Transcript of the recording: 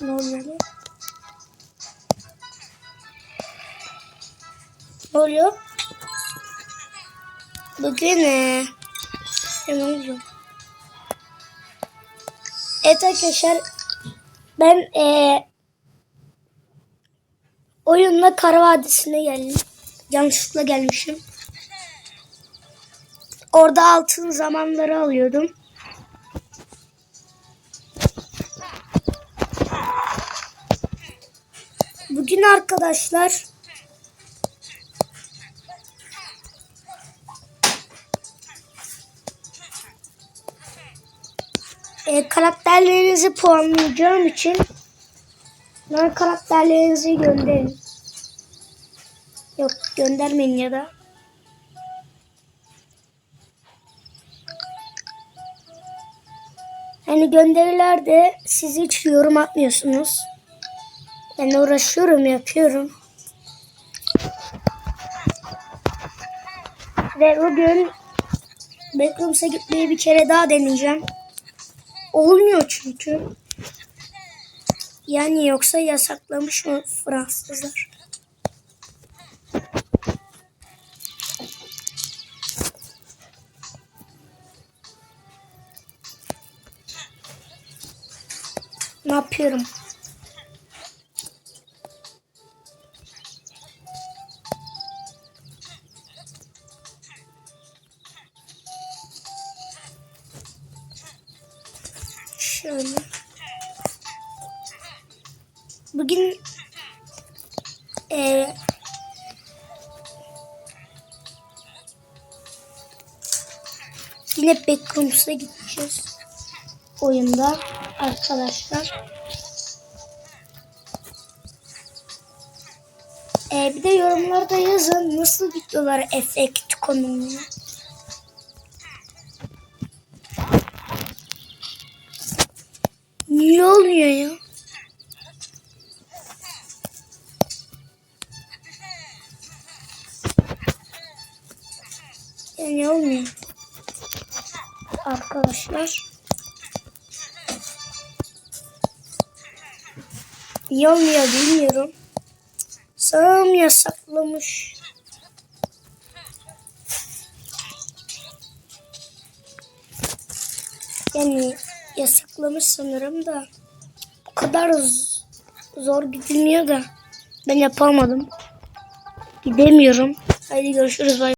Ne oluyor? Ne oluyor? Bugün ne? Ne oluyor? Evet arkadaşlar ben eee oyunla Kara Vadisi'ne geldim. Yanlışlıkla gelmişim. Orada altın zamanları alıyordum. Bugün arkadaşlar e, karakterlerinizi puanlayacağım için ben karakterlerinizi gönderin. Yok göndermeyin ya da. Hani gönderilerde siz hiç yorum atmıyorsunuz. Ben uğraşıyorum, yapıyorum. Ve bugün Backrooms'a gitmeyi bir kere daha deneyeceğim. Olmuyor çünkü. Yani yoksa yasaklamış mı Fransızlar? Ne yapıyorum? Şöyle. Bugün eee yine Backrooms'a gideceğiz oyunda arkadaşlar. Ee, bir de yorumlarda yazın nasıl videolar efekt konuluyor. Niye oluyor ya? Yani olmuyor. Arkadaşlar. Niye olmuyor bilmiyorum. Sanırım yasaklamış. Yani yasaklamış sanırım da. Bu kadar zor gidilmiyor da. Ben yapamadım. Gidemiyorum. Haydi görüşürüz. Bay.